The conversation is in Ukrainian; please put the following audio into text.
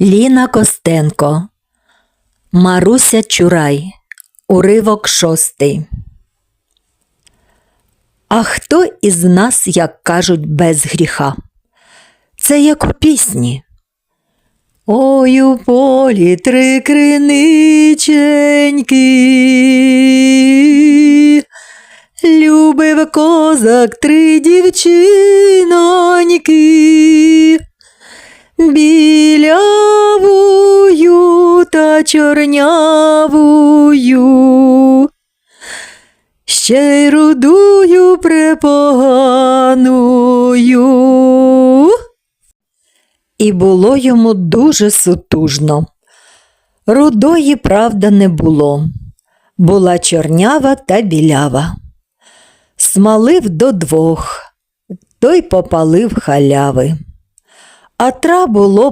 Ліна Костенко, Маруся Чурай, уривок шостий. А хто із нас, як кажуть, без гріха? Це як у пісні. Ой у полі три криниченьки, любив козак три дівчиноньки, білявую та чорнявую, ще й рудую препоганую. І було йому дуже сутужно. Рудої, правда, не було. Була чорнява та білява. Смалив до двох, той попалив халяви. А тра було